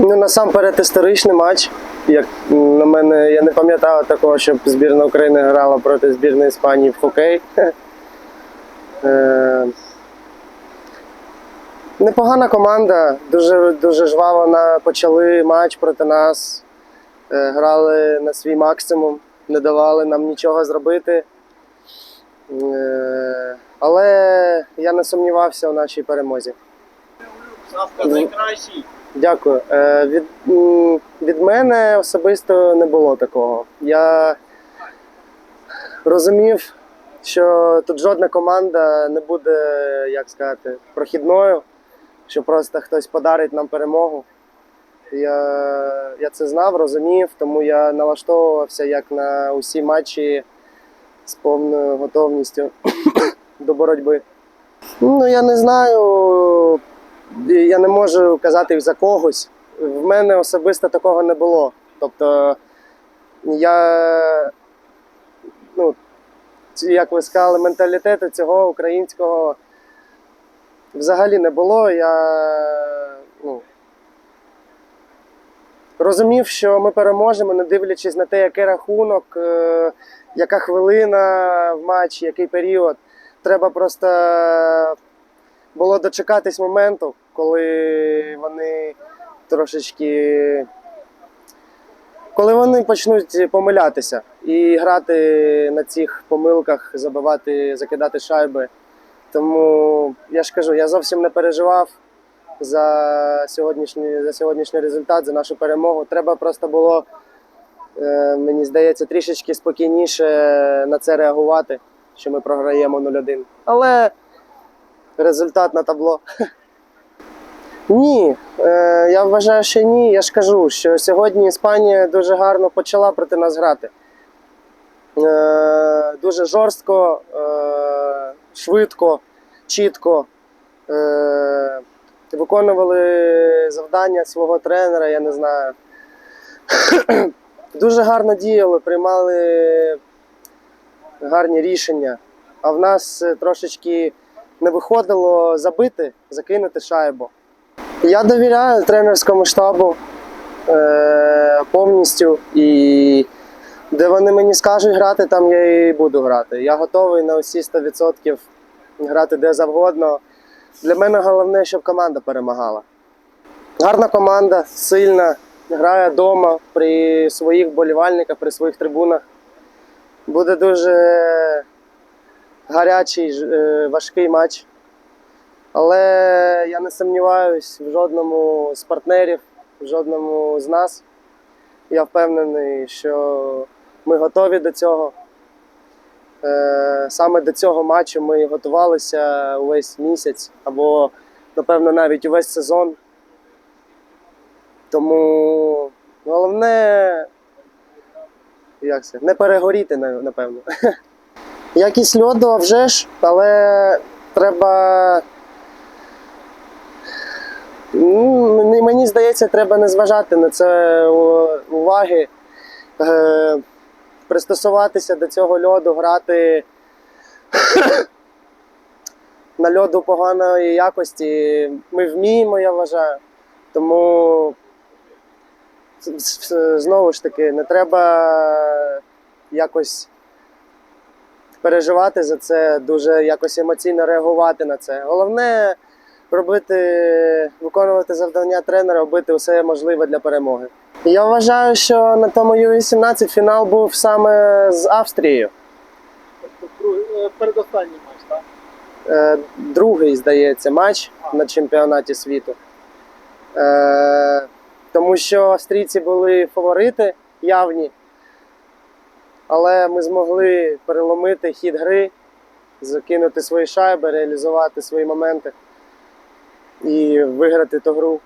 Ну, насамперед історичний матч. Як на мене, я не пам'ятав такого, щоб збірна України грала проти збірної Іспанії в хокей. Е, Непогана команда, дуже, дуже жваво почали матч проти нас. Е, Грали на свій максимум, не давали нам нічого зробити. Е, Але я не сумнівався у нашій перемозі. Савка найкращий. Дякую. Е, від, від мене особисто не було такого. Я розумів, що тут жодна команда не буде, як сказати, прохідною, що просто хтось подарить нам перемогу. Я, я це знав, розумів, тому я налаштовувався як на усі матчі з повною готовністю до боротьби. Ну, я не знаю, я не можу казати за когось. В мене особисто такого не було. Тобто я, ну, як ви сказали, менталітету цього українського взагалі не було. Я ну, розумів, що ми переможемо, не дивлячись на те, який рахунок, е, яка хвилина в матчі, який період. Треба просто було дочекатись моменту, коли вони трошечки. Коли вони почнуть помилятися і грати на цих помилках, забивати, закидати шайби. Тому я ж кажу, я зовсім не переживав за сьогоднішній, за сьогоднішній результат, за нашу перемогу. Треба просто було, е, мені здається, трішечки спокійніше на це реагувати, що ми програємо 0-1. Але результат на табло. Ні, е, я вважаю, що ні. Я ж кажу, що сьогодні Іспанія дуже гарно почала проти нас грати. Е, дуже жорстко, е, швидко, чітко. Е, виконували завдання свого тренера, я не знаю. дуже гарно діяли, приймали гарні рішення. А в нас е, трошечки не виходило забити, закинути шайбу. Я довіряю тренерському штабу е, повністю. І де вони мені скажуть грати, там я і буду грати. Я готовий на усі 100% грати де завгодно. Для мене головне, щоб команда перемагала. Гарна команда, сильна, грає вдома при своїх болівальниках, при своїх трибунах. Буде дуже гарячий, е, важкий матч. Але я не сумніваюсь в жодному з партнерів, в жодному з нас. Я впевнений, що ми готові до цього. Е, Саме до цього матчу ми готувалися увесь місяць або, напевно, навіть увесь сезон. Тому головне, як це, не перегоріти, напевно. Якість льоду, а вже ж, але треба. Ну, мені- здається, треба не зважати на це уваги, е, пристосуватися до цього льоду, грати на льоду поганої якості. Ми вміємо, я вважаю. Тому знову ж таки, не треба якось переживати за це, дуже якось емоційно реагувати на це. Головне робити, виконувати завдання тренера, робити все можливе для перемоги. Я вважаю, що на тому Ю-18 фінал був саме з Австрією. Тобто е, передостанній матч, так? Е, Другий, здається, матч на чемпіонаті світу. Е, Тому що австрійці були фаворити явні, але ми змогли переломити хід гри, закинути свої шайби, реалізувати свої моменти і виграти ту гру.